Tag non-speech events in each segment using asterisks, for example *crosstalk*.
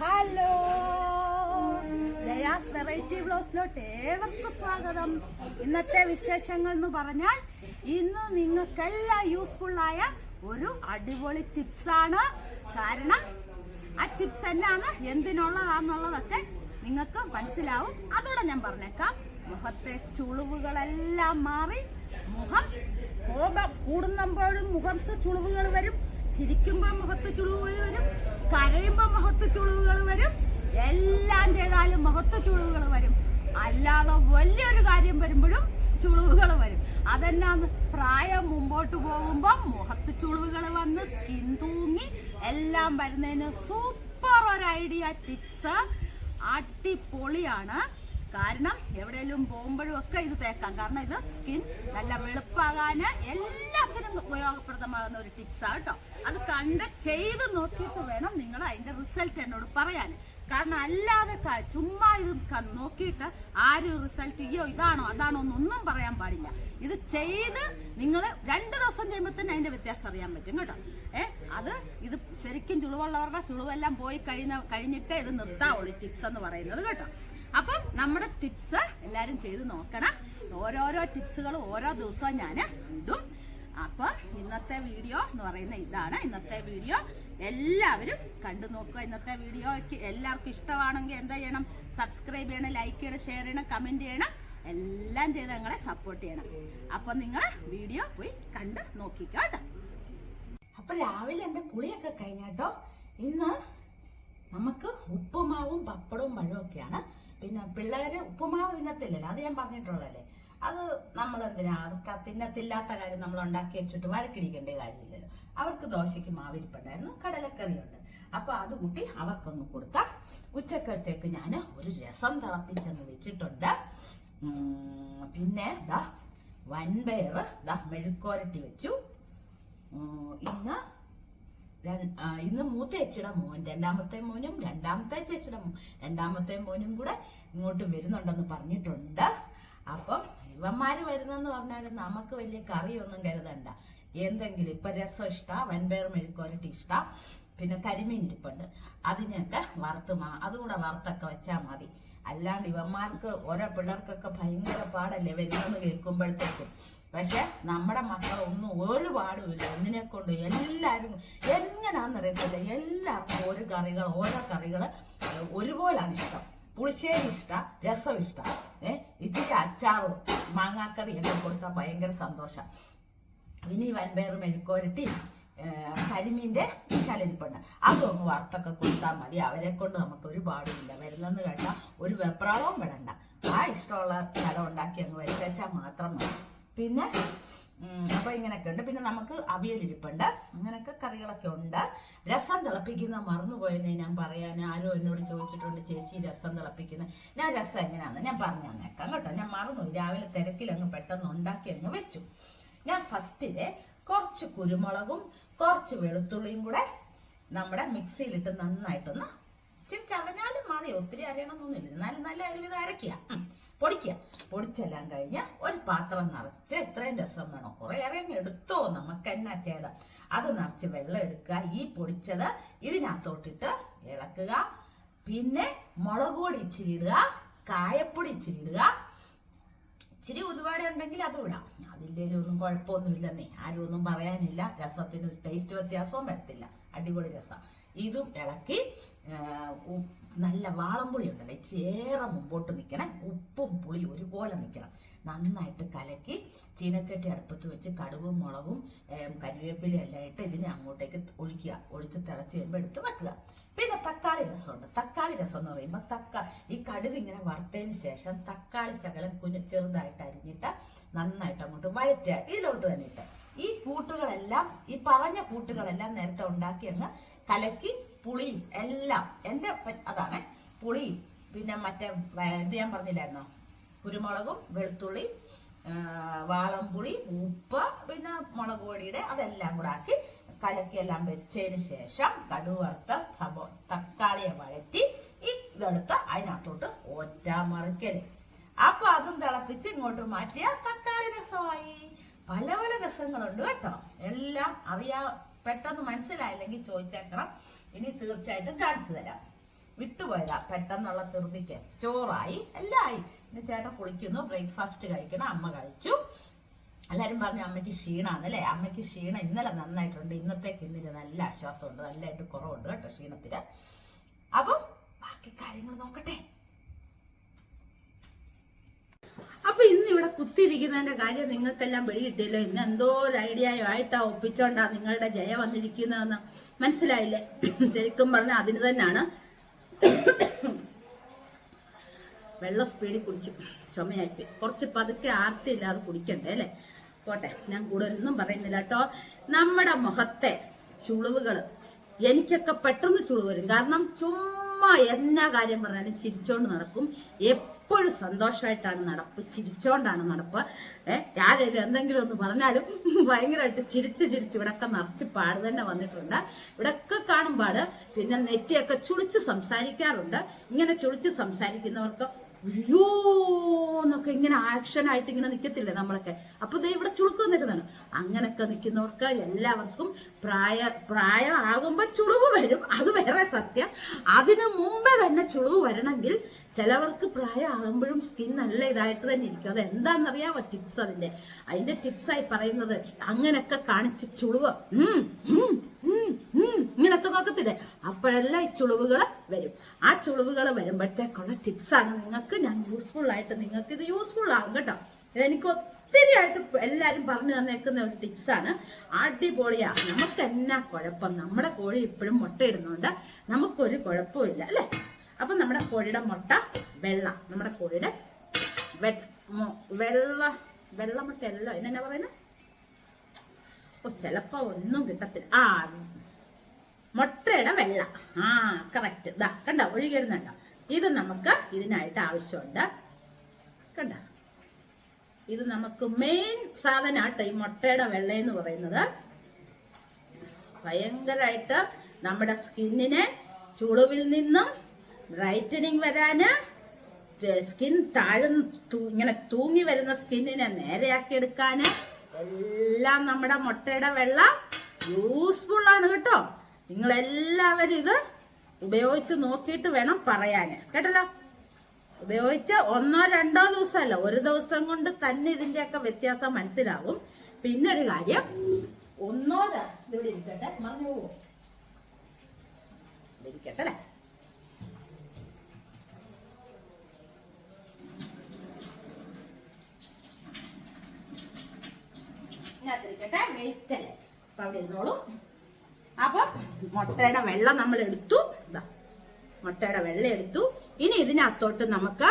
Hello. Variety ബ്ലോസിലോട്ട് ഏവർക്കും സ്വാഗതം. ഇന്നത്തെ വിശേഷങ്ങൾ എന്ന് പറഞ്ഞാൽ ഇന്ന് നിങ്ങൾക്കെല്ലാം യൂസ്ഫുൾ ആയ ഒരു അടിപൊളി ടിപ്സ് ആണ്. കാരണം ആ ടിപ്സ് എന്നാണ് എന്തിനുള്ളതാന്നുള്ളതൊക്കെ നിങ്ങൾക്ക് മനസ്സിലാവും. അതോടെ ഞാൻ പറഞ്ഞേക്കാം. മുഖത്തെ ചുളിവുകളെല്ലാം മാറി. മുഖം കോപം കൂടുമ്പോഴും മുഖത്ത് ചുളിവുകൾ വരും. ചിരിക്കുമ്പോൾ മുഖത്ത് ചുളിവുകൾ വരും കരയുമ്പോൾ മുഖത്ത് ചുളിവുകൾ വരും എല്ലാം ചെയ്താലും മുഖത്ത് ചുളിവുകൾ വരും. അല്ലാതെ വലിയൊരു കാര്യം വരുമ്പോഴും ചുളിവുകൾ വരും. അതെന്നാന്ന്? പ്രായം മുമ്പോട്ട് പോകുമ്പോൾ മുഖത്ത് ചുളിവുകൾ വന്ന് സ്കിൻ തൂങ്ങി എല്ലാം വരുന്നതിന് സൂപ്പർ ഒരു ഐഡിയ ടിപ്സ്. അടിപൊളിയാണ്. കാരണം എവിടെയെങ്കിലും പോകുമ്പോഴും ഒക്കെ ഇത് തേക്കാം. കാരണം ഇത് സ്കിൻ നല്ല വെളുപ്പാകാന് എല്ലാത്തിനും ഉപയോഗപ്രദമാകുന്ന ഒരു ടിപ്സാണ് കേട്ടോ. അത് കണ്ട് ചെയ്ത് നോക്കിയിട്ട് വേണം നിങ്ങൾ അതിന്റെ റിസൾട്ട് എന്നോട് പറയാൻ. കാരണം അല്ലാതെ ചുമ്മാ ഇത് നോക്കിയിട്ട് ആരും റിസൾട്ട് ചെയ്യോ ഇതാണോ അതാണോ എന്നൊന്നും പറയാൻ പാടില്ല. ഇത് ചെയ്ത് നിങ്ങൾ രണ്ട് ദിവസം ചെയ്യുമ്പോൾ തന്നെ അതിന്റെ വ്യത്യാസം അറിയാൻ പറ്റും കേട്ടോ. ഏ അത് ഇത് ശരിക്കും ചുളിവുള്ളവരുടെ ചുളിവെല്ലാം പോയി കഴിഞ്ഞ കഴിഞ്ഞിട്ടേ ഇത് നിർത്താവുള്ളൂ ടിപ്സ് എന്ന് പറയുന്നത് കേട്ടോ. അപ്പം നമ്മുടെ ടിപ്സ് എല്ലാവരും ചെയ്ത് നോക്കണം. ഓരോരോ ടിപ്സുകൾ ഓരോ ദിവസവും ഞാൻ ഇടും. അപ്പോൾ ഇന്നത്തെ വീഡിയോ എന്ന് പറയുന്ന ഇതാണ്. ഇന്നത്തെ വീഡിയോ എല്ലാവരും കണ്ടു നോക്കുക. ഇന്നത്തെ വീഡിയോയ്ക്ക് എല്ലാവർക്കും ഇഷ്ടമാണെങ്കിൽ എന്താ ചെയ്യണം? സബ്സ്ക്രൈബ് ചെയ്യണം ലൈക്ക് ചെയ്യണം ഷെയർ ചെയ്യണം കമന്റ് ചെയ്യണം. എല്ലാം ചെയ്ത് ഞങ്ങളെ സപ്പോർട്ട് ചെയ്യണം. അപ്പം നിങ്ങൾ വീഡിയോ പോയി കണ്ട് നോക്കിക്കോ കേട്ടോ. അപ്പം രാവിലെ എന്റെ കുളിയൊക്കെ കഴിഞ്ഞാട്ടോ ഇന്ന് നമുക്ക് ഉപ്പുമാവും പപ്പടവും പഴവും ഒക്കെയാണ് പിന്നെ പിള്ളേര് ഉപ്പുമാവ് തിന്നത്തില്ലല്ലോ അത് ഞാൻ പറഞ്ഞിട്ടുള്ളതല്ലേ? അത് നമ്മൾ എന്തിനാ അത് തിന്നത്തില്ലാത്ത കാര്യം നമ്മൾ ഉണ്ടാക്കി വെച്ചിട്ട് വഴക്കിടിക്കേണ്ട കാര്യമില്ലല്ലോ. അവർക്ക് ദോശയ്ക്ക് മാവിരിപ്പുണ്ടായിരുന്നു കടലക്കറിയുണ്ട്. അപ്പൊ അത് കൂട്ടി അവർക്കൊന്ന് കൊടുക്കാം. ഉച്ചക്കത്തേക്ക് ഞാൻ ഒരു രസം തിളപ്പിച്ചെന്ന് വെച്ചിട്ടുണ്ട്. പിന്നെ ദാ വൻപയർ ദാ മെഴുക്കോരട്ടി വെച്ചു. ഇന്ന് ഇന്ന് മൂത്ത ചേച്ചിയുടെ മോൻ രണ്ടാമത്തെ മോനും രണ്ടാമത്തെ ചേച്ചിയുടെ രണ്ടാമത്തെ മോനും കൂടെ ഇങ്ങോട്ട് വരുന്നുണ്ടെന്ന് പറഞ്ഞിട്ടുണ്ട്. അപ്പം ഇവന്മാര് വരുന്നെന്ന് പറഞ്ഞാൽ നമുക്ക് വലിയ കറിയൊന്നും കരുതണ്ട. എന്തെങ്കിലും ഇപ്പൊ രസം ഇഷ്ട വൻപയർ മെഴുക്കോരട്ടി ഇഷ്ട പിന്നെ കരിമീൻ ഇരിപ്പുണ്ട്. അതിനൊക്കെ വറുത്ത് മാ അതുകൂടെ വറുത്തൊക്കെ വെച്ചാൽ മതി. അല്ലാണ്ട് ഇവന്മാർക്ക് ഓരോ പിള്ളേർക്കൊക്കെ ഭയങ്കര പാടല്ലേ വരുന്നെന്ന് കേൾക്കുമ്പോഴത്തേക്കും. പക്ഷെ നമ്മുടെ മക്കളൊന്നും ഒരു പാടുമില്ല ഒന്നിനെ കൊണ്ട് എല്ലാവരും എങ്ങനെയാണെന്നറിയത്തില്ല എല്ലാവർക്കും ഓരോ കറികൾ ഓരോ കറികൾ ഒരുപോലാണ് ഇഷ്ടം. പുളിശ്ശേരി ഇഷ്ട രസം ഇഷ്ട. ഏ ഇതിന്റെ അച്ചാറും മാങ്ങാക്കറി ഒക്കെ കൊടുത്താൽ ഭയങ്കര സന്തോഷം. ഇനി ഈ വൻപയർ മെഴുക്കോരട്ടി കരിമീന്റെ കലരിപ്പുണ്ട് അതൊന്ന് വറുത്തൊക്കെ കൊടുത്താൽ മതി. അവരെ കൊണ്ട് നമുക്ക് ഒരു പാടുമില്ല. വരുന്നെന്ന് കേട്ടാൽ ഒരു വെപ്രാളവും വിടണ്ട. ആ ഇഷ്ടമുള്ള സ്ഥലം ഉണ്ടാക്കി അങ്ങ് വരുത്തച്ചാൽ മാത്രം മതി. പിന്നെ അപ്പൊ ഇങ്ങനെയൊക്കെ ഉണ്ട്. പിന്നെ നമുക്ക് അവിയലിരിപ്പുണ്ട്. അങ്ങനെയൊക്കെ കറികളൊക്കെ ഉണ്ട്. രസം തിളപ്പിക്കുന്ന മറന്നുപോയെന്നേ ഞാൻ പറയാൻ ആരോ എന്നോട് ചോദിച്ചിട്ടുണ്ട് ചേച്ചി രസം തിളപ്പിക്കുന്ന ഞാൻ രസം എങ്ങനെയാണെന്ന് ഞാൻ പറഞ്ഞു തന്നേക്കാം കേട്ടോ. ഞാൻ മറന്നു രാവിലെ തിരക്കിൽ അങ്ങ് പെട്ടെന്ന് ഉണ്ടാക്കി അങ്ങ് വെച്ചു. ഞാൻ ഫസ്റ്റിൽ കുറച്ച് കുരുമുളകും കുറച്ച് വെളുത്തുള്ളിയും കൂടെ നമ്മുടെ മിക്സിയിലിട്ട് നന്നായിട്ടൊന്ന് ഇച്ചിരി ചതഞ്ഞാലും മതി. ഒത്തിരി അറിയണമെന്നൊന്നുമില്ല എന്നാലും നല്ല അരുവിധം അരക്കുക. പൊടിക്കുക പൊടിച്ചെല്ലാം കഴിഞ്ഞ് ഒരു പാത്രം നിറച്ച് എത്രയും രസം വേണോ. കുറെ ഇറങ്ങി എടുത്തോ? നമുക്ക് എന്നാ ചെയ്ത അത് നിറച്ച് വെള്ളം എടുക്കുക. ഈ പൊടിച്ചത് ഇതിനകത്തോട്ടിട്ട് ഇളക്കുക. പിന്നെ മുളക് പൊടി ഇച്ചിരി ഇടുക. കായപ്പൊടി ഇച്ചിരി ഇടുക. ഇച്ചിരി ഒരുപാട് ഉണ്ടെങ്കിൽ അത് വിടാം അതിന്റെ ഒന്നും കുഴപ്പമൊന്നുമില്ലെന്നേ. ആരും ഒന്നും പറയാനില്ല. രസത്തിന് ടേസ്റ്റ് വ്യത്യാസവും വരത്തില്ല. അടിപൊളി രസം. ഇതും ഇളക്കി നല്ല വാളംപുളി ഉണ്ടല്ലേ ചേറെ മുമ്പോട്ട് നിൽക്കണേ ഉപ്പും പുളി ഒരുപോലെ നിൽക്കണം നന്നായിട്ട് കലക്കി ചീനച്ചട്ടി അടുപ്പത്ത് വെച്ച് കടുകും മുളകും കരിവേപ്പിലും എല്ലാം ഇട്ട് ഇതിനെ അങ്ങോട്ടേക്ക് ഒഴിക്കുക. ഒഴിച്ച് തിളച്ച് വരുമ്പോൾ എടുത്ത് വെക്കുക. പിന്നെ തക്കാളി രസമുണ്ട്. തക്കാളി രസം എന്ന് പറയുമ്പോൾ തക്കാ ഈ കടുക് ഇങ്ങനെ വറുത്തതിന് ശേഷം തക്കാളി ശകലം കുഞ്ഞു ചെറുതായിട്ട് അരിഞ്ഞിട്ട് നന്നായിട്ട് അങ്ങോട്ട് വഴറ്റുക. ഇതിലോട്ട് തന്നെ ഇട്ട് ഈ കൂട്ടുകളെല്ലാം ഈ പറഞ്ഞ കൂട്ടുകളെല്ലാം നേരത്തെ ഉണ്ടാക്കി അങ്ങ് കലക്കി പുളിയും എല്ലാം എന്റെ അതാണ് പുളിയും. പിന്നെ മറ്റേ ഇത് ഞാൻ പറഞ്ഞില്ലായിരുന്നോ? കുരുമുളകും വെളുത്തുള്ളി വാളംപുളി ഉപ്പ് പിന്നെ മുളക് പൊടിയുടെ അതെല്ലാം കൂടെ ആക്കി കലക്കിയെല്ലാം വെച്ചതിന് ശേഷം കടുവറുത്ത സംഭവം തക്കാളിയെ വഴറ്റി ഈ ഇതെടുത്ത് അതിനകത്തോട്ട് ഒറ്റ മറിക്കൽ. അപ്പൊ അതും തിളപ്പിച്ച് ഇങ്ങോട്ട് മാറ്റിയ തക്കാളി രസമായി. പല പല രസങ്ങളുണ്ട് കേട്ടോ. എല്ലാം അറിയാ പെട്ടെന്ന് മനസ്സിലായില്ലെങ്കിൽ ചോദിച്ചേക്കണം. ഇനി തീർച്ചയായിട്ടും കാണിച്ചു തരാം. വിട്ടുപോയതാ. പെട്ടെന്നുള്ള ധൃതിക്ക് ചോറായി. എല്ലാം ഇനി ചേട്ടൻ കുളിക്കുന്നു. ബ്രേക്ക്ഫാസ്റ്റ് കഴിക്കണം. അമ്മ കഴിച്ചു. എല്ലാരും പറഞ്ഞു അമ്മയ്ക്ക് ക്ഷീണാന്ന് അല്ലേ? അമ്മയ്ക്ക് ക്ഷീണം ഇന്നലെ നന്നായിട്ടുണ്ട്. ഇന്നത്തേക്ക് ഇന്നിന് നല്ല ആശ്വാസമുണ്ട്. നല്ലതായിട്ട് കുറവുണ്ട് കേട്ടോ ക്ഷീണത്തിന്. അപ്പം ബാക്കി കാര്യങ്ങൾ നോക്കട്ടെ. അപ്പൊ ഇന്ന് ഇവിടെ കുത്തിയിരിക്കുന്നതിന്റെ കാര്യം നിങ്ങൾക്കെല്ലാം വെളിയിട്ടില്ലോ ഇന്ന് എന്തോ ഒരു ഐഡിയ ആയിട്ടാ ഒപ്പിച്ചോണ്ടാ നിങ്ങളുടെ ജയ വന്നിരിക്കുന്നതെന്ന് മനസ്സിലായില്ലേ? ശരിക്കും പറഞ്ഞാൽ അതിന് തന്നെയാണ്. വെള്ളം സ്പീഡിൽ കുടിച്ചു ചുമയായിപ്പോയി. കുറച്ച് പതുക്കെ ആർത്തിയില്ലാതെ കുടിക്കണ്ടേ അല്ലേ? പോട്ടെ ഞാൻ കൂടുതലൊന്നും പറയുന്നില്ല കേട്ടോ. നമ്മുടെ മുഖത്തെ ചുളിവുകൾ എനിക്കൊക്കെ പെട്ടെന്ന് ചുളിവ് വരും. കാരണം ചുമ്മാ എന്നാ കാര്യം പറഞ്ഞാലും ചിരിച്ചോണ്ട് നടക്കും. എപ്പോഴും സന്തോഷമായിട്ടാണ് നടപ്പ് ചിരിച്ചോണ്ടാണ് നടപ്പ്. ഏഹ് ആരെങ്കിലും എന്തെങ്കിലും ഒന്ന് പറഞ്ഞാലും ഭയങ്കരമായിട്ട് ചിരിച്ച് ചിരിച്ച് ഇവിടൊക്കെ നിറച്ച് പാട് തന്നെ വന്നിട്ടുണ്ട്. ഇവിടൊക്കെ കാണും പാട് പിന്നെ നെറ്റിയൊക്കെ ചുളിച്ച് സംസാരിക്കാറുണ്ട്. ഇങ്ങനെ ചുളിച്ച് സംസാരിക്കുന്നവർക്ക് അയ്യോ എന്നൊക്കെ ഇങ്ങനെ ആക്ഷൻ ആയിട്ട് ഇങ്ങനെ നിൽക്കത്തില്ലേ നമ്മളൊക്കെ? അപ്പൊ ദൈവം ഇവിടെ ചുളുക്കം നിൽക്കുന്നതാണ് അങ്ങനെയൊക്കെ നിൽക്കുന്നവർക്ക് എല്ലാവർക്കും പ്രായ പ്രായം ആകുമ്പോൾ ചുളിവ് വരും. അത് വേറെ സത്യം. അതിനു മുമ്പേ തന്നെ ചുളിവ് വരണമെങ്കിൽ ചിലവർക്ക് പ്രായം ആകുമ്പോഴും സ്കിൻ നല്ല ഇതായിട്ട് തന്നെ ഇരിക്കും. അത് എന്താണെന്നറിയാമോ ടിപ്സ് അതിന്റെ അതിന്റെ ടിപ്സായി പറയുന്നത് അങ്ങനെയൊക്കെ കാണിച്ച് ചുളിവ്. ഇങ്ങനൊക്കെ നോക്കത്തില്ലേ? അപ്പോഴെല്ലാം ഈ ചുളിവുകൾ വരും. ആ ചുളിവുകൾ വരുമ്പോഴത്തേക്കുള്ള ടിപ്സാണ് നിങ്ങൾക്ക് ഞാൻ യൂസ്ഫുൾ ആയിട്ട് നിങ്ങൾക്ക് ഇത് യൂസ്ഫുൾ ആകും കേട്ടോ. ഇതെനിക്ക് ഒത്തിരി ആയിട്ട് എല്ലാവരും പറഞ്ഞു തന്നേക്കുന്ന ഒരു ടിപ്സാണ് അടിപൊളിയാണ് നമുക്ക് എന്നാ കുഴപ്പം? നമ്മുടെ കോഴി ഇപ്പോഴും മുട്ടയിടുന്നുണ്ട്. നമുക്കൊരു കുഴപ്പമില്ല അല്ലേ? അപ്പൊ നമ്മുടെ കോഴിയുടെ മുട്ട വെള്ള നമ്മുടെ കോഴിയുടെ വെള്ള വെള്ള മുട്ട അല്ലല്ലോ എന്നെ പറയുന്നത് ഓ ചിലപ്പോ ഒന്നും കിട്ടത്തില്ല. ആ മുട്ടയുടെ വെള്ള. ആ കറക്റ്റ് ഇതാ കണ്ടോ? ഒഴുകി വരുന്നുണ്ടോ ഇത് നമുക്ക് ഇതിനായിട്ട് ആവശ്യമുണ്ട്. കണ്ട? ഇത് നമുക്ക് മെയിൻ സാധനമാട്ടോ ഈ മുട്ടയുടെ വെള്ള എന്ന് പറയുന്നത്. ഭയങ്കരമായിട്ട് നമ്മുടെ സ്കിന്നിനെ ചുളിവിൽ നിന്നും ബ്രൈറ്റനിങ് വരാന് സ്കിൻ താഴ്ന്ന് ഇങ്ങനെ തൂങ്ങി വരുന്ന സ്കിന്നിനെ നേരെയാക്കി എടുക്കാന് എല്ലാം നമ്മുടെ മുട്ടയുടെ വെള്ള യൂസ്ഫുൾ ആണ് കേട്ടോ. നിങ്ങൾ എല്ലാവരും ഇത് ഉപയോഗിച്ച് നോക്കിയിട്ട് വേണം പറയാൻ കേട്ടല്ലോ? ഉപയോഗിച്ച് ഒന്നോ രണ്ടോ ദിവസമല്ല ഒരു ദിവസം കൊണ്ട് തന്നെ ഇതിന്റെയൊക്കെ വ്യത്യാസം മനസ്സിലാവും. പിന്നെ ഒരു കാര്യം ഒന്നോ ഇവിടെ ഇരിക്കട്ടെ മറന്നു പോവോ? ഇരിക്കട്ടെ അല്ലേ? വേസ്റ്റ് അല്ലേ? അപ്പൊ അവിടെ ഇരുന്നോളൂ. അപ്പൊ മുട്ടയുടെ വെള്ളം നമ്മൾ എടുത്തു ഇതാ മുട്ടയുടെ വെള്ളം എടുത്തു. ഇനി ഇതിനകത്തോട്ട് നമുക്ക്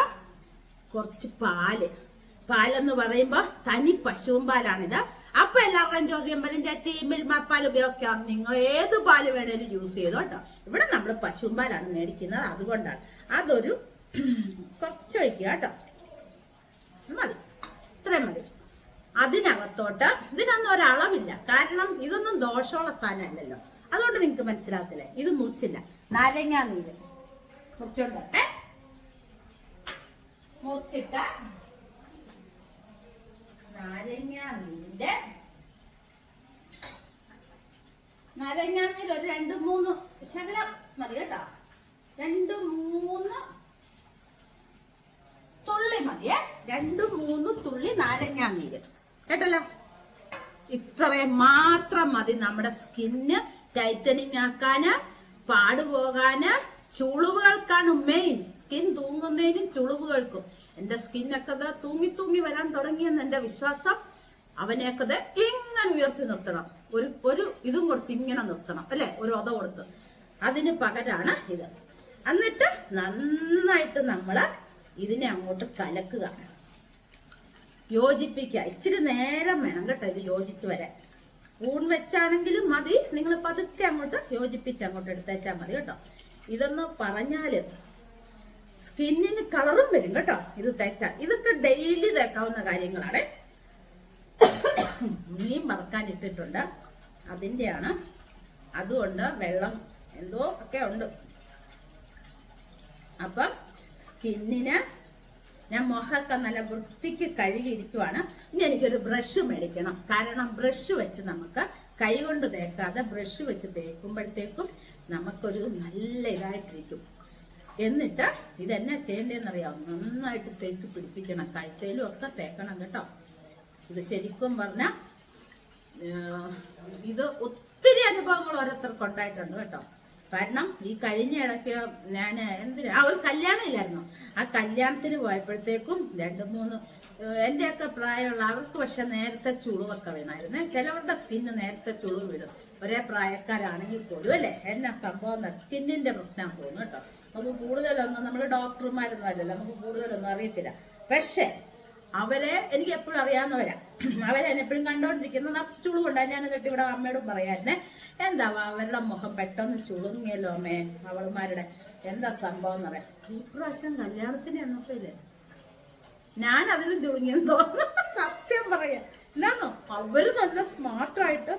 കുറച്ച് പാൽ. പാലെന്ന് പറയുമ്പോ തനി പശുവും പാലാണിത്. അപ്പൊ എല്ലാവരുടെയും ചോദ്യം വരും ചേച്ചി മിൽമാപ്പാൽ പാൽ ഉപയോഗിക്കാം. നിങ്ങൾ ഏത് പാൽ വേണേലും യൂസ് ചെയ്തോ കേട്ടോ ഇവിടെ നമ്മൾ പശുവും പാലാണ് മേടിക്കുന്നത്. അതുകൊണ്ടാണ്. അതൊരു *clears throat* കുറച്ച് ഒഴിക്കുക കേട്ടോ മതി. ഇത്രയും മതി. അതിനകത്തോട്ട് ഇതിനൊന്നും ഒരളവില്ല കാരണം ഇതൊന്നും ദോഷമുള്ള സാധനമല്ലല്ലോ. അതുകൊണ്ട് നിങ്ങൾക്ക് മനസ്സിലാകത്തില്ലേ. ഇത് മുറിച്ചില്ല. നാരങ്ങ നീര്. മുറിച്ചോണ്ടട്ടെ? മുറിച്ചിട്ട നാരങ്ങ നീരിന്റെ നാരങ്ങ നീര് ഒരു രണ്ട് മൂന്ന് ശകലം മതി കേട്ടോ. രണ്ട് മൂന്ന് തുള്ളി മതിയേ. രണ്ട് മൂന്ന് തുള്ളി നാരങ്ങാ നീര്. കേട്ടല്ലോ? ഇത്രയും മാത്രം മതി നമ്മുടെ സ്കിന്ന് ടൈറ്റനിങ് ആക്കാന് പാടുപോകാന് ചുളിവുകൾക്കാണ് മെയിൻ സ്കിൻ തൂങ്ങുന്നതിനും ചുളിവുകൾക്കും. എന്റെ സ്കിന്നൊക്കെ തൂങ്ങി തൂങ്ങി വരാൻ തുടങ്ങിയെന്ന് എന്റെ വിശ്വാസം. അവനെയൊക്കെ ഇങ്ങനെ ഉയർത്തി നിർത്തണം. ഒരു ഒരു ഇതും കൊടുത്ത് ഇങ്ങനെ നിർത്തണം അല്ലെ? ഒരു ഒത കൊടുത്ത്. അതിന് പകരാണ് ഇത്. എന്നിട്ട് നന്നായിട്ട് നമ്മൾ ഇതിനെ അങ്ങോട്ട് കലക്കുക. യോജിപ്പിക്കുക. ഇച്ചിരി നേരം വേണം കേട്ടോ ഇത് യോജിച്ച് വരാൻ. സ്പൂൺ വെച്ചാണെങ്കിലും മതി. നിങ്ങൾ പതുക്കെ അങ്ങോട്ട് യോജിപ്പിച്ച് അങ്ങോട്ട് എടുത്തേച്ചാൽ മതി കേട്ടോ. ഇതൊന്ന് പറഞ്ഞാൽ സ്കിന്നിന് കളറും വരും കേട്ടോ. ഇത് തേച്ചാൽ ഇതൊക്കെ ഡെയിലി തേക്കാവുന്ന കാര്യങ്ങളാണ്. *coughs* മീൻ മറക്കാൻ ഇട്ടിട്ടുണ്ട്. അതിന്റെയാണ്. അതുകൊണ്ട് വെള്ളം എന്തോ ഒക്കെ ഉണ്ട്. അപ്പം സ്കിന്നിന് ഞാൻ മുഖമൊക്കെ നല്ല വൃത്തിക്ക് കഴുകിയിരിക്കുവാണ്. ഇനി എനിക്കൊരു ബ്രഷ് മേടിക്കണം. കാരണം ബ്രഷ് വെച്ച് നമുക്ക് കൈ കൊണ്ട് തേക്കാതെ ബ്രഷ് വെച്ച് തേക്കുമ്പോഴത്തേക്കും നമുക്കൊരു നല്ല ഇതായിട്ടിരിക്കും. എന്നിട്ട് ഇതെന്നാ ചെയ്യേണ്ടതെന്നറിയാം? നന്നായിട്ട് തേച്ച് പിടിപ്പിക്കണം. കഴുത്തേലും ഒക്കെ തേക്കണം കേട്ടോ. ഇത് ശരിക്കും പറഞ്ഞാൽ ഇത് ഒത്തിരി അനുഭവങ്ങൾ ഓരോരുത്തർക്ക് ഉണ്ടായിട്ടുണ്ട് കേട്ടോ. കാരണം ഈ കഴിഞ്ഞ ഇടയ്ക്ക് ഞാൻ എന്തിനാ ആ ഒരു കല്യാണം ഇല്ലായിരുന്നു. ആ കല്യാണത്തിന് പോയപ്പോഴത്തേക്കും രണ്ട് മൂന്ന് എന്റെയൊക്കെ പ്രായമുള്ള അവർക്ക് പക്ഷെ നേരത്തെ ചുളിവൊക്കെ വീണായിരുന്നേ ചിലവരുടെ സ്കിന്ന് നേരത്തെ ചുളിവ് വിടും. ഒരേ പ്രായക്കാരാണെങ്കിൽ പോലും അല്ലേ? എന്നാ സംഭവം സ്കിന്നിന്റെ പ്രശ്നം തോന്നുന്നു കേട്ടോ. നമുക്ക് കൂടുതലൊന്നും നമ്മൾ ഡോക്ടർമാരൊന്നും അല്ലല്ലോ. നമുക്ക് കൂടുതലൊന്നും അറിയത്തില്ല. പക്ഷേ അവരെ എനിക്ക് എപ്പോഴും അറിയാവുന്നവരാ അവരെ എന്നെപ്പോഴും കണ്ടോണ്ടിരിക്കുന്ന സ്റ്റൂൾ കൊണ്ടാണ് ഞാൻ എന്നിട്ട് ഇവിടെ അമ്മയോടും പറയായിരുന്നേ. എന്താവാ അവരുടെ മുഖം പെട്ടെന്ന് ചുളുങ്ങിയല്ലോ അമ്മേ അവളുമാരുടെ. എന്താ സംഭവം എന്ന് പറയാം ഈ പ്രാവശ്യം കല്യാണത്തിന് എന്നപ്പോലെ ഞാൻ അതിലും ചുളുങ്ങിയെന്ന് തോന്നുന്നു. സത്യം പറയാ. എന്നാന്നോ? അവർ നല്ല സ്മാർട്ടായിട്ട്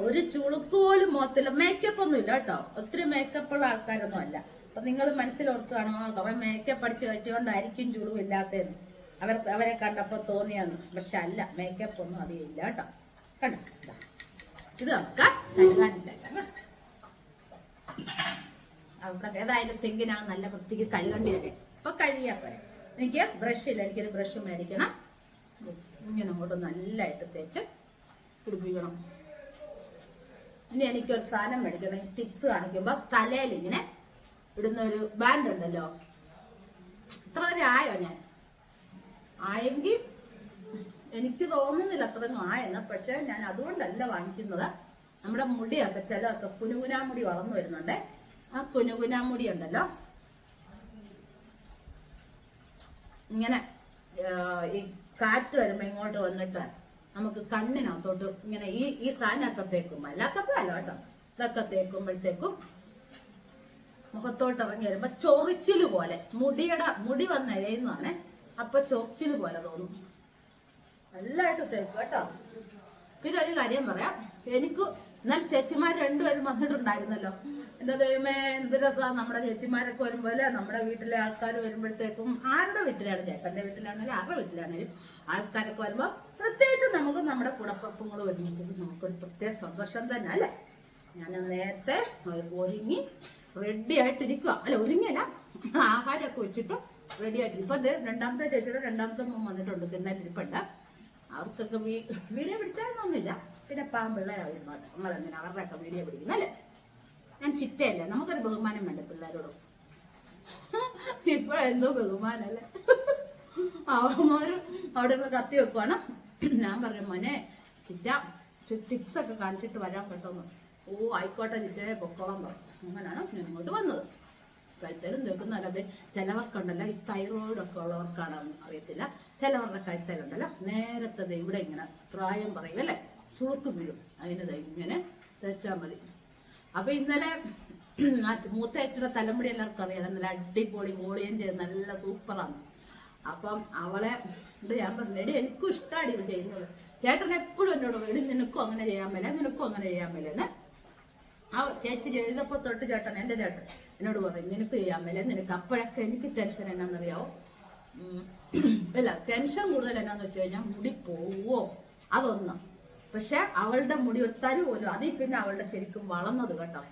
ഒരു ചുളുക്ക് പോലും മുഖത്തില്ല. മേക്കപ്പ് ഒന്നും ഇല്ല കേട്ടോ. ഒത്തിരി മേക്കപ്പ് ഉള്ള ആൾക്കാരൊന്നും അല്ല. അപ്പൊ നിങ്ങൾ മനസ്സിലോർക്കുകയാണോ കുറെ മേക്കപ്പ് അടിച്ച് കയറ്റിയോണ്ടായിരിക്കും ചുളിവ് ഇല്ലാത്തതെന്ന് അവർ അവരെ കണ്ടപ്പോൾ തോന്നിയാന്ന് പക്ഷെ അല്ല മേക്കപ്പ് ഒന്നും അധികം ഇല്ല കേട്ടോ. കണ്ടോ? ഇതാ. അവിടെ ഏതായാലും സിങ്കിനാണ് നല്ല വൃത്തിക്ക് കഴുകേണ്ടി വരെ. ഇപ്പൊ കഴുകിയാ പോരെ. എനിക്ക് ബ്രഷില്ല എനിക്കൊരു ബ്രഷ് മേടിക്കണം. ഇങ്ങനെ അങ്ങോട്ട് നല്ലതായിട്ട് തേച്ച് പിടിപ്പിക്കണം ഇനി എനിക്കൊരു സാധനം മേടിക്കണം. ടിപ്സ് കാണിക്കുമ്പോ തലയിൽ ഇങ്ങനെ ഇടുന്ന ഒരു ബാൻഡ് ഉണ്ടല്ലോ. ഇത്ര വരെ ആയോ ഞാൻ? ആയെങ്കിൽ എനിക്ക് തോന്നുന്നില്ല അത്രയൊന്നും ആയെന്ന്. പക്ഷെ ഞാൻ അതുകൊണ്ടല്ല വാങ്ങിക്കുന്നത്. നമ്മുടെ മുടിയൊക്കെ ചിലതൊക്കെ കുനുകുനാമുടി വളർന്നു വരുന്നുണ്ട്. ആ കുനുകുനാമുടി ഉണ്ടല്ലോ. ഇങ്ങനെ ഈ കാറ്റ് വരുമ്പോ ഇങ്ങോട്ട് വന്നിട്ട് നമുക്ക് കണ്ണിനകത്തോട്ട് ഇങ്ങനെ ഈ ഈ സാധനമൊക്കെ തേക്കും അല്ലാത്തപ്പോ അല്ല കേട്ടോ. ഇതൊക്കെ തേക്കുമ്പോഴത്തേക്കും മുഖത്തോട്ട് ഇറങ്ങി വരുമ്പോ ചൊറിച്ചിൽ പോലെ. മുടിയുടെ മുടി വന്ന് എഴയുന്നതാണ് അപ്പൊ ചൊറിച്ചിൽ പോലെ തോന്നും. നല്ലതായിട്ട് തേക്കും കേട്ടോ. പിന്നെ ഒരു കാര്യം പറയാം. എനിക്ക് എന്നാൽ ചേച്ചിമാർ രണ്ടുപേരും വന്നിട്ടുണ്ടായിരുന്നല്ലോ. എന്റെ ദൈവമേ എന്ത് രസമാണ് നമ്മുടെ ചേച്ചിമാരൊക്കെ വരുമ്പോലെ നമ്മുടെ വീട്ടിലെ ആൾക്കാർ വരുമ്പോഴത്തേക്കും ആരുടെ വീട്ടിലാണ് ചേട്ടന്റെ വീട്ടിലാണെങ്കിലും ആരുടെ വീട്ടിലാണെങ്കിലും ആൾക്കാരൊക്കെ വരുമ്പോൾ പ്രത്യേകിച്ച് നമുക്ക് നമ്മുടെ കുടപ്പുറപ്പുങ്ങൾ ഒരുമിച്ചത് നമുക്കൊരു പ്രത്യേക സന്തോഷം തന്നെ അല്ലേ? ഞാൻ നേരത്തെ ഒരുങ്ങി റെഡി ആയിട്ടിരിക്കുക അല്ല ഒരുങ്ങിയല്ല. ആഹാരമൊക്കെ വെച്ചിട്ട് റെഡി ആയിട്ട് ഇപ്പൊ ദേ രണ്ടാമത്തെ ചേച്ചിയുടെ രണ്ടാമത്തെ മോൻ വന്നിട്ടുണ്ട്. തിന്നാലിരിപ്പുണ്ട് അവർക്കൊക്കെ വീ- വീഡിയോ പിടിച്ചാലൊന്നുമില്ല. പിന്നെ പാവം പിള്ളേരായിരുന്നു നമ്മളെങ്ങനെ അവരുടെയൊക്കെ വീഡിയോ പിടിക്കുന്നല്ലേ ഞാൻ ചിറ്റയല്ലേ നമുക്കൊരു ബഹുമാനം വേണ്ട പിള്ളേരോട്? ഇപ്പോഴെന്തോ ബഹുമാനല്ലേ? അവന്മാരും അവിടെ നിന്ന് കത്തി വെക്കുവാണ്. ഞാൻ പറഞ്ഞു മോനെ ചിറ്റ ടിപ്സ് ഒക്കെ കാണിച്ചിട്ട് വരാൻ പെട്ടെന്ന് ഓ ആയിക്കോട്ടെ ചിറ്റയെ പൊക്കോളം പറഞ്ഞു. അങ്ങനെയാണ് ഞാൻ ഇങ്ങോട്ട് വന്നത്. കഴുത്തലും തേക്കുന്നല്ലാതെ ചിലവർക്കുണ്ടല്ലോ ഈ തൈറോയിഡ് ഒക്കെ ഉള്ളവർക്കാണ് അറിയത്തില്ല. ചിലവരുടെ കഴുത്തലുണ്ടല്ലോ നേരത്തെ ദേ ഇവിടെ ഇങ്ങനെ പ്രായം പറയും അല്ലേ? ചുളുക്ക് വീഴും. അതിന് ഇങ്ങനെ തേച്ചാൽ മതി. അപ്പൊ ഇന്നലെ ആ മൂത്ത അച്ഛയുടെ തലമുടി എല്ലാവർക്കും അറിയാം നല്ല അടിപൊളി മോളിയും ചെയ്ത് നല്ല സൂപ്പറാണ്. അപ്പം അവളെ ഞാൻ പറഞ്ഞു എടി എനിക്കും ഇഷ്ടമാണ് ഇത് ചെയ്യുന്നത്. ചേട്ടൻ എപ്പോഴും എന്നോട് എടി നിനക്കും അങ്ങനെ ചെയ്യാൻ മേലെ നിനക്കും അങ്ങനെ ചെയ്യാൻ മേലെ എന്ന്. ആ ചേച്ചി ചെയ്തപ്പോ തൊട്ട് ചേട്ടൻ എന്റെ ചേട്ടൻ. എന്നോട് പറയും നിനക്ക് ചെയ്യാൻ മേലെ നിനക്ക് അപ്പോഴൊക്കെ എനിക്ക് ടെൻഷൻ എന്നാന്നറിയാവോ? അല്ല ടെൻഷൻ കൂടുതൽ എന്നാന്ന് വെച്ച് കഴിഞ്ഞാൽ മുടി പോവോ? അതൊന്ന്. പക്ഷെ അവളുടെ മുടി ഒരു പോലും അതിൽ പിന്നെ അവളുടെ ശരിക്കും വളർന്നത് കേട്ടോ.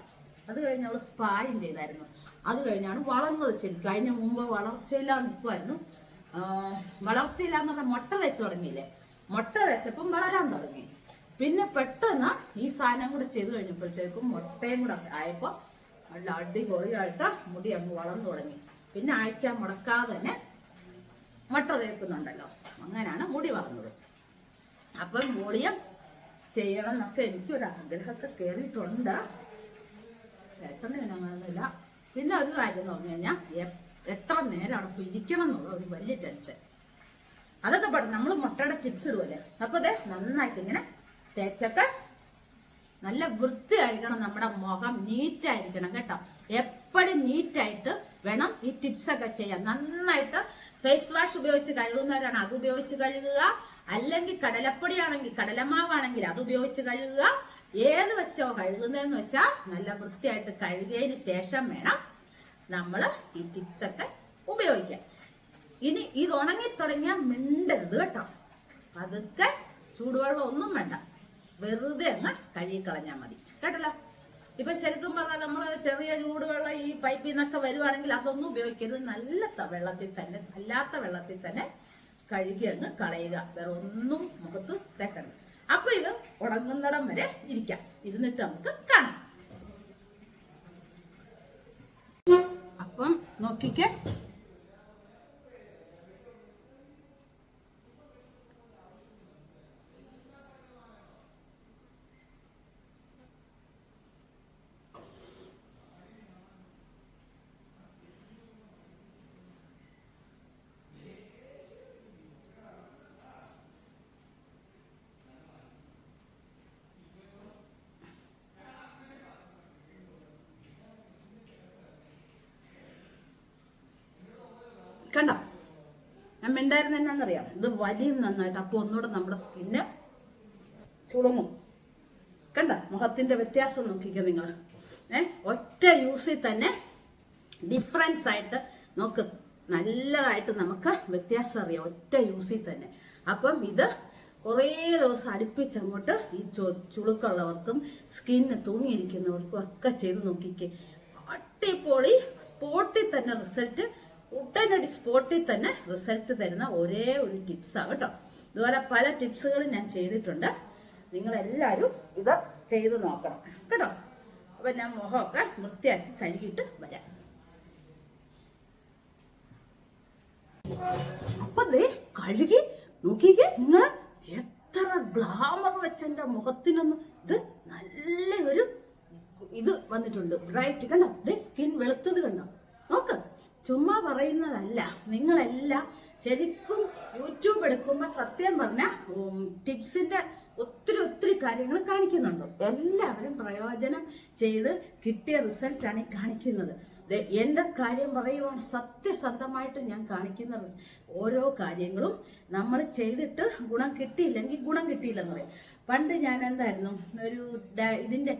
അത് കഴിഞ്ഞ് അവൾ സ്പായും ചെയ്തായിരുന്നു. അത് കഴിഞ്ഞാണ് വളർന്നത് ശരിക്കും. അതിന് മുമ്പ് വളർച്ചയില്ലാതെ നിൽക്കുമായിരുന്നു വളർച്ചയില്ലാന്ന് പറഞ്ഞാൽ മുട്ട വെച്ച് തുടങ്ങിയില്ലേ? മുട്ട വെച്ചപ്പം വളരാൻ തുടങ്ങി. പിന്നെ പെട്ടെന്ന് ഈ സാധനം കൂടെ ചെയ്തു കഴിഞ്ഞപ്പോഴത്തേക്കും മുട്ടയും കൂടെ ആയപ്പോ നല്ല അടിപൊളിയായിട്ട് മുടി അങ്ങ് വളർന്നു തുടങ്ങി. പിന്നെ ആഴ്ച മുടക്കാതെ തന്നെ മുട്ട തേക്കുന്നുണ്ടല്ലോ. അങ്ങനെയാണ് മുടി വളർന്നത്. അപ്പം മൂളിയം ചെയ്യണം എന്നൊക്കെ എനിക്കൊരു ആഗ്രഹമൊക്കെ കയറിയിട്ടുണ്ട് ചേട്ടന് അങ്ങനെയൊന്നുമില്ല പിന്നെ ഒരു കാര്യം എന്ന് പറഞ്ഞു കഴിഞ്ഞാൽ എത്ര നേരമാണ് ഇപ്പൊ ഇരിക്കണം എന്നുള്ള ഒരു വലിയ ടെൻഷൻ. അതൊക്കെ പറഞ്ഞു നമ്മൾ മുട്ടയുടെ ടിപ്സ് ഇടുമല്ലേ അപ്പോൾ അതെ നന്നായിട്ട് ഇങ്ങനെ തേച്ചൊക്കെ നല്ല വൃത്തിയായിരിക്കണം നമ്മുടെ മുഖം നീറ്റായിരിക്കണം കേട്ടോ. എപ്പോഴും നീറ്റായിട്ട് വേണം ഈ ടിപ്സ് ഒക്കെ ചെയ്യാൻ. നന്നായിട്ട് ഫേസ് വാഷ് ഉപയോഗിച്ച് കഴുകുന്നവരാണ്. അത് ഉപയോഗിച്ച് കഴുകുക. അല്ലെങ്കിൽ കടലപ്പൊടിയാണെങ്കിൽ കടലമാവാണെങ്കിൽ അത് ഉപയോഗിച്ച് കഴുകുക. ഏത് വെച്ചോ കഴുകുന്നതെന്ന് വെച്ചാൽ നല്ല വൃത്തിയായിട്ട് കഴുകിയതിന് ശേഷം വേണം നമ്മൾ ഈ ടിപ്സ് ഒക്കെ ഉപയോഗിക്കാൻ. ഇനി ഇത് ഉണങ്ങി തുടങ്ങിയാൽ മിണ്ടരുത് കേട്ടോ. പതുക്കെ ചൂടുവെള്ളം ഒന്നും വേണ്ട. വെറുതെ അങ്ങ് കഴുകി കളഞ്ഞാൽ മതി. കേട്ടല്ലോ? ഇപ്പൊ ശരിക്കും പറഞ്ഞാൽ നമ്മൾ ചെറിയ ചൂടുവെള്ളം ഈ പൈപ്പിൽ നിന്നൊക്കെ വരുവാണെങ്കിൽ അതൊന്നും ഉപയോഗിക്കരുത്. നല്ല വെള്ളത്തിൽ തന്നെ അല്ലാത്ത വെള്ളത്തിൽ തന്നെ കഴുകി അങ്ങ് കളയുക. വേറെ ഒന്നും മുഖത്ത് തേക്കണ്ട അപ്പൊ ഇത് ഉണങ്ങുന്നിടം വരെ ഇരിക്കാം. ഇരുന്നിട്ട് നമുക്ക് കാണാം. അപ്പം നോക്കിക്കേ കണ്ടോ ഞാൻ മിണ്ടായിരുന്ന എന്നാന്നറിയാം? ഇത് വലിയും നന്നായിട്ട് അപ്പൊ ഒന്നുകൂടെ നമ്മുടെ സ്കിന്ന് ചുളുങ്ങും. കണ്ട? മുഖത്തിന്റെ വ്യത്യാസം നോക്കിക്കോ നിങ്ങൾ ഏ? ഒറ്റ യൂസിൽ തന്നെ ഡിഫറൻസ് ആയിട്ട് നോക്ക്. നല്ലതായിട്ട് നമുക്ക് വ്യത്യാസം അറിയാം. ഒറ്റ യൂസിൽ തന്നെ. അപ്പം ഇത് കുറേ ദിവസം അടുപ്പിച്ചങ്ങോട്ട് ഈ ചു ചുളുക്കുള്ളവർക്കും സ്കിന്ന് തൂങ്ങിയിരിക്കുന്നവർക്കും ഒക്കെ ചെയ്ത് നോക്കിക്കേ. അടിപൊളി സ്പോട്ടിൽ തന്നെ റിസൾട്ട് ഉടനടി സ്പോട്ടിൽ തന്നെ റിസൾട്ട് തരുന്ന ഒരേ ഒരു ടിപ്സാണ് കേട്ടോ. ഇതുപോലെ പല ടിപ്സുകളും ഞാൻ ചെയ്തിട്ടുണ്ട്. നിങ്ങളെല്ലാവരും ഇത് ചെയ്ത് നോക്കണം കേട്ടോ. അപ്പം ഞാൻ മുഖമൊക്കെ വൃത്തിയാക്കി കഴുകിയിട്ട് വരാം. അപ്പൊ ദേ കഴുകി നോക്കിക്കേ നിങ്ങൾ എത്ര ഗ്ലാമർ വെച്ച എന്റെ മുഖത്തിനൊന്ന് ഇത് നല്ല ഒരു ഇത് വന്നിട്ടുണ്ട്. ബ്രൈറ്റ് കണ്ടോ? ദേ സ്കിൻ വെളുത്തത് കണ്ടോ? നോക്ക്. ചുമ്മാ പറയുന്നതല്ല. നിങ്ങളെല്ലാം ശരിക്കും യൂട്യൂബ് എടുക്കുമ്പോൾ സത്യം പറഞ്ഞ ടിപ്സിന്റെ ഒത്തിരി ഒത്തിരി കാര്യങ്ങൾ കാണിക്കുന്നുണ്ട്. എല്ലാവരും പ്രയോജനം ചെയ്ത് കിട്ടിയ റിസൾട്ടാണ് ഈ കാണിക്കുന്നത്. എന്റെ കാര്യം പറയുവാണ് സത്യസന്ധമായിട്ട് ഞാൻ കാണിക്കുന്ന ഓരോ കാര്യങ്ങളും നമ്മൾ ചെയ്തിട്ട് ഗുണം കിട്ടിയില്ലെങ്കിൽ ഗുണം കിട്ടിയില്ലെന്ന് പറയും. പണ്ട് ഞാൻ എന്തായിരുന്നു ഒരു ഇതിന്റെ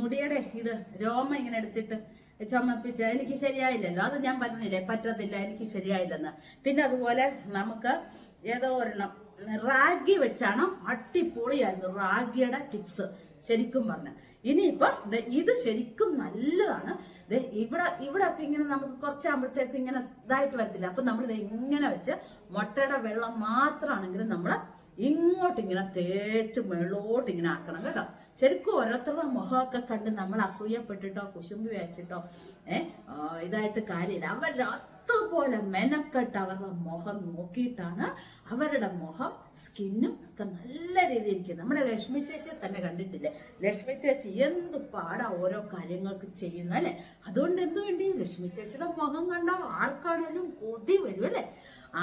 മുടിയുടെ ഇത് രോമ ഇങ്ങനെ എടുത്തിട്ട് ചുമപ്പിച്ച എനിക്ക് ശരിയായില്ലല്ലോ. അത് ഞാൻ പറഞ്ഞില്ലേ പറ്റത്തില്ല എനിക്ക് ശരിയായില്ലെന്ന്. പിന്നെ അതുപോലെ നമുക്ക് ഏതോ ഒരെണ്ണം റാഗി വെച്ചാണ് അടിപൊളിയായിരുന്നു റാഗിയുടെ ടിപ്സ് ശരിക്കും പറഞ്ഞു. ഇനിയിപ്പം ഇത് ശരിക്കും നല്ലതാണ്. ഇവിടെ ഇവിടെ ഒക്കെ ഇങ്ങനെ നമുക്ക് കുറച്ചാകുമ്പോഴത്തേക്ക് ഇങ്ങനെ ഇതായിട്ട് വരത്തില്ല. അപ്പൊ നമ്മൾ ഇത് ഇങ്ങനെ വെച്ച് മുട്ടയുടെ വെള്ളം മാത്രമാണെങ്കിലും നമ്മൾ ഇങ്ങോട്ട് ഇങ്ങനെ തേച്ച് മേളോട്ട് ഇങ്ങനെ ആക്കണം കേട്ടോ. ശരിക്കും ഓരോരുത്തരുടെ മുഖമൊക്കെ കണ്ട് നമ്മൾ അസൂയപ്പെട്ടിട്ടോ കുശുമ്പി വെച്ചിട്ടോ ഏഹ് ഇതായിട്ട് കാര്യമില്ല. അവരുടെ അതുപോലെ മെനക്കെട്ട് അവരുടെ മുഖം നോക്കിയിട്ടാണ് അവരുടെ മുഖം സ്കിന്നും ഒക്കെ നല്ല രീതിയിൽ ഇരിക്കുന്നത്. നമ്മുടെ ലക്ഷ്മി ചേച്ചിയെ തന്നെ കണ്ടിട്ടില്ലേ? ലക്ഷ്മി ചേച്ചി എന്ത് പാടാ ഓരോ കാര്യങ്ങൾക്ക് ചെയ്യുന്ന അല്ലേ? അതുകൊണ്ട് എന്ത് വേണ്ടി? ലക്ഷ്മി ചേച്ചിയുടെ മുഖം കണ്ടാൽ ആർക്കാണേലും കൊതി വരും അല്ലേ?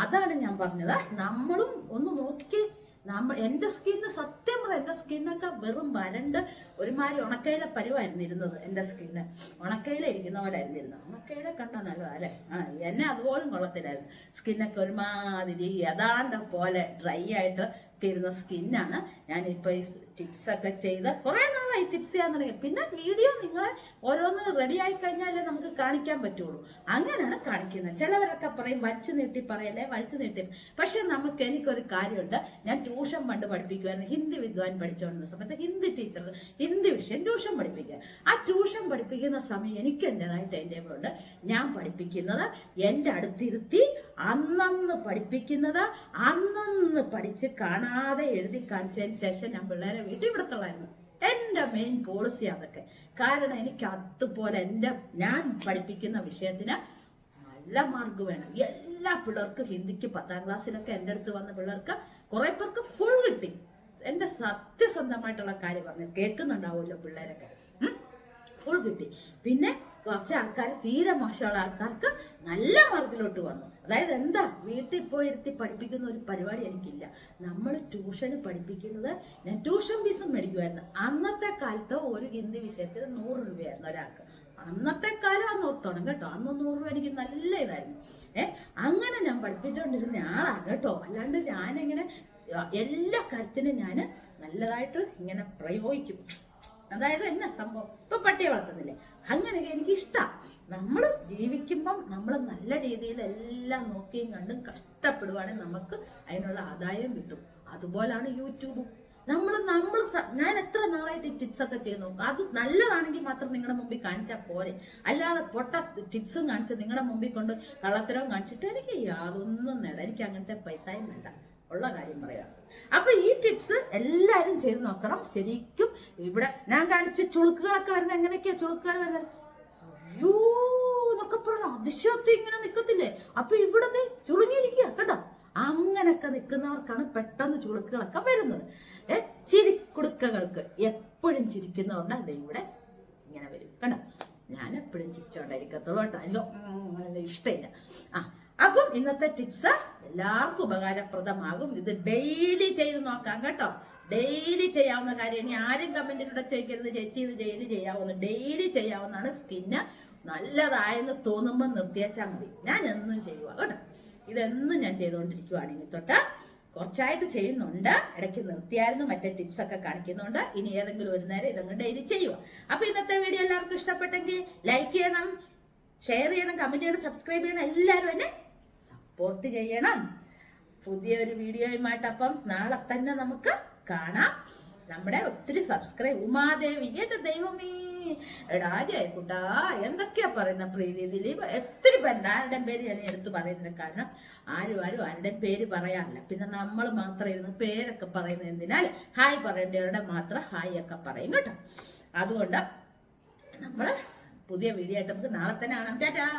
അതാണ് ഞാൻ പറഞ്ഞത്. നമ്മളും ഒന്ന് നോക്കിക്കേ. നമ്മൾ എന്റെ സ്കിന്ന് സത്യം പറയാം എന്റെ സ്കിന്നൊക്കെ വെറും വരണ്ട് ഒരുമാതിരി ഉണക്കയില പരുവായിരുന്നു ഇരുന്നത് എന്റെ സ്കിന്ന് ഉണക്കയില ഇരിക്കുന്ന പോലെ ആയിരുന്നു ഇരുന്നത്. ഉണക്കയില കണ്ട നല്ലതാ അല്ലേ? ആ എന്നെ അതുപോലും കൊള്ളത്തില്ലായിരുന്നു. സ്കിന്നൊക്കെ ഒരുമാതിരി ഏതാണ്ട് പോലെ ഡ്രൈ ആയിട്ട് ഇരുന്ന സ്കിന്നാണ് ഞാനിപ്പോൾ ഈ ടിപ്സൊക്കെ ചെയ്ത് കുറേ നാളായി ടിപ്സ് ചെയ്യാൻ തുടങ്ങി പിന്നെ വീഡിയോ നിങ്ങൾ ഓരോന്ന് റെഡി ആയി കഴിഞ്ഞാലേ നമുക്ക് കാണിക്കാൻ പറ്റുള്ളൂ. അങ്ങനെയാണ് കാണിക്കുന്നത്. ചിലവരൊക്കെ പറയും വലിച്ചു നീട്ടി പറയല്ലേ? വലിച്ചു നീട്ടി. പക്ഷെ നമുക്ക് എനിക്കൊരു കാര്യമുണ്ട്. ഞാൻ ട്യൂഷൻ പണ്ട് പഠിപ്പിക്കുമായിരുന്നു ഹിന്ദി വിദ്വാൻ പഠിച്ചുകൊണ്ടിരുന്ന സമയത്ത് ഹിന്ദി ടീച്ചർ ഹിന്ദി വിഷയം ട്യൂഷൻ പഠിപ്പിക്കുക. ആ ട്യൂഷൻ പഠിപ്പിക്കുന്ന സമയം എനിക്ക് എന്റെതായ ടൈം ടേബിൾ ഉണ്ട് ഞാൻ പഠിപ്പിക്കുന്നത് എന്റെ അടുത്തിരുത്തി അന്നന്ന് പഠിപ്പിക്കുന്നത് അന്നന്ന് പഠിച്ച് കാണാതെ എഴുതി കാണിച്ചതിന് ശേഷം ഞാൻ പിള്ളേരെ വീട്ടിൽ വിടത്തുള്ളായിരുന്നു. എന്റെ മെയിൻ പോളിസി അതൊക്കെ. കാരണം എനിക്ക് അതുപോലെ എന്റെ ഞാൻ പഠിപ്പിക്കുന്ന വിഷയത്തിന് നല്ല മാർക്ക് വേണം. എല്ലാ പിള്ളേർക്കും ഹിന്ദിക്ക് പത്താം ക്ലാസ്സിലൊക്കെ എന്റെ അടുത്ത് വന്ന പിള്ളേർക്ക് കുറെ പേർക്ക് ഫുൾ കിട്ടി. എന്റെ സത്യസന്ധമായിട്ടുള്ള കാര്യം പറഞ്ഞു കേൾക്കുന്നുണ്ടാവുമല്ലോ പിള്ളേരൊക്കെ. ഫുൾ കിട്ടി. പിന്നെ കുറച്ച് ആൾക്കാർ തീരെ മോശമുള്ള ആൾക്കാർക്ക് നല്ല മാർക്കിലോട്ട് വന്നു. അതായത് എന്താ? വീട്ടിൽ പോയി ഇരുത്തി പഠിപ്പിക്കുന്ന ഒരു പരിപാടി എനിക്കില്ല. നമ്മൾ ട്യൂഷന് പഠിപ്പിക്കുന്നത് ഞാൻ ട്യൂഷൻ ഫീസും മേടിക്കുമായിരുന്നു. അന്നത്തെ കാലത്ത് ഒരു ഹിന്ദി വിഷയത്തിന് നൂറ് രൂപയായിരുന്നു ഒരാൾക്ക്. അന്നത്തെ കാലം അന്ന് ഓർത്തോണം കേട്ടോ. അന്ന് നൂറ് രൂപ എനിക്ക് നല്ല ഇതായിരുന്നു. ഏ? അങ്ങനെ ഞാൻ പഠിപ്പിച്ചുകൊണ്ടിരുന്ന ആളാണ് കേട്ടോ. അല്ലാണ്ട് ഞാനിങ്ങനെ എല്ലാ കാര്യത്തിനും ഞാൻ നല്ലതായിട്ട് ഇങ്ങനെ പ്രയോഗിക്കും. അതായത് എന്നാ സംഭവം? ഇപ്പൊ പട്ടിയെ വളർത്തുന്നില്ലേ? അങ്ങനെയൊക്കെ എനിക്ക് ഇഷ്ടമാണ് നമ്മൾ ജീവിക്കുമ്പം നമ്മൾ നല്ല രീതിയിൽ എല്ലാം നോക്കിയും കണ്ടും കഷ്ടപ്പെടുവാണെങ്കിൽ നമുക്ക് അതിനുള്ള ആദായം കിട്ടും. അതുപോലാണ് യൂട്യൂബും. നമ്മൾ നമ്മൾ ഞാൻ എത്ര നാളായിട്ട് ഈ ടിപ്സ് ഒക്കെ ചെയ്ത് നോക്കും? അത് നല്ലതാണെങ്കിൽ മാത്രം നിങ്ങളുടെ മുമ്പിൽ കാണിച്ചാൽ പോരെ. അല്ലാതെ പൊട്ട ടിപ്സും കാണിച്ച് നിങ്ങളുടെ മുമ്പിൽ കൊണ്ട് കള്ളത്തരവും കാണിച്ചിട്ട് എനിക്ക് യാതൊന്നും നേടാം. എനിക്ക് അങ്ങനത്തെ പൈസയും വേണ്ട. ഉള്ള കാര്യം പറയാം. അപ്പൊ ഈ ടിപ്സ് എല്ലാവരും ചെയ്ത് നോക്കണം. ശരിക്കും ഇവിടെ ഞാൻ കാണിച്ച ചുളുക്കുകളൊക്കെ വരുന്നത് എങ്ങനെയൊക്കെയാ ചുളുക്കുകൾ വരുന്നത്? അയ്യോ എന്നൊക്കെ അതിശയത്തി ഇങ്ങനെ നിക്കത്തില്ലേ? അപ്പൊ ഇവിടെ ചുളുങ്ങിയിരിക്കുക കേട്ടോ. അങ്ങനൊക്കെ നിൽക്കുന്നവർക്കാണ് പെട്ടെന്ന് ചുളുക്കുകളൊക്കെ വരുന്നത്. ഏ ചിരിക്കുടുക്കകൾക്ക് എപ്പോഴും ചിരിക്കുന്നവരുടെ അത് ഇവിടെ ഇങ്ങനെ വരും കേട്ടോ. ഞാൻ എപ്പോഴും ചിരിച്ചോണ്ടായിരിക്കത്തുള്ളൂ കേട്ടോ. എനിക്ക് ഇഷ്ടമില്ല. ആ അപ്പം ഇന്നത്തെ ടിപ്സ് എല്ലാവർക്കും ഉപകാരപ്രദമാകും. ഇത് ഡെയിലി ചെയ്ത് നോക്കാം കേട്ടോ. ഡെയിലി ചെയ്യാവുന്ന കാര്യം ഇനി ആരും കമന്റിലൂടെ ചോദിക്കരുത്. ചേച്ചി ഇത് ഡെയിലി ചെയ്യാവുന്ന ഡെയിലി ചെയ്യാവുന്നതാണ് സ്കിന്ന് നല്ലതായെന്ന് തോന്നുമ്പോൾ നിർത്തിയാച്ചാൽ മതി. ഞാൻ എന്നും ചെയ്യുക കേട്ടോ. ഇതെന്നും ഞാൻ ചെയ്തുകൊണ്ടിരിക്കുവാണ് ഇനി തൊട്ട്. കുറച്ചായിട്ട് ചെയ്യുന്നുണ്ട്. ഇടയ്ക്ക് നിർത്തിയായിരുന്നു. മറ്റേ ടിപ്സ് ഒക്കെ കാണിക്കുന്നുണ്ട്. ഇനി ഏതെങ്കിലും ഒരു നേരം ഇതങ്ങ് ഡെയിലി ചെയ്യുക അപ്പൊ ഇന്നത്തെ വീഡിയോ എല്ലാവർക്കും ഇഷ്ടപ്പെട്ടെങ്കിൽ ലൈക്ക് ചെയ്യണം ഷെയർ ചെയ്യണം കമന്റ് ചെയ്യണം സബ്സ്ക്രൈബ് ചെയ്യണം. എല്ലാവരും എന്നെ സപ്പോർട്ട് ചെയ്യണം. പുതിയൊരു വീഡിയോയുമായിട്ട് അപ്പം നാളെ തന്നെ നമുക്ക് കാണാം. നമ്മുടെ ഒത്തിരി സബ്സ്ക്രൈബ് ഉമാദേവി എന്റെ ദൈവമേ. എടാ ജയക്കുട്ടാ എന്തൊക്കെയാ പറയുന്ന പ്രീതി ദിലീപ്? ഒത്തിരി പേരുണ്ട് ആരുടെയും പേര് ഞാൻ എടുത്ത് പറയുന്നില്ല. കാരണം ആരും ആരും ആരുടെയും പേര് പറയാറില്ല. പിന്നെ നമ്മൾ മാത്രം ഇരുന്ന് പേരൊക്കെ പറയുന്നത് ഹായ് പറയേണ്ടവരുടെ മാത്രം ഹായ് ഒക്കെ പറയും കേട്ടോ. അതുകൊണ്ട് നമ്മൾ പുതിയ വീഡിയോ ആയിട്ട് നമുക്ക് നാളെ തന്നെ കാണാം. ടാറ്റാ.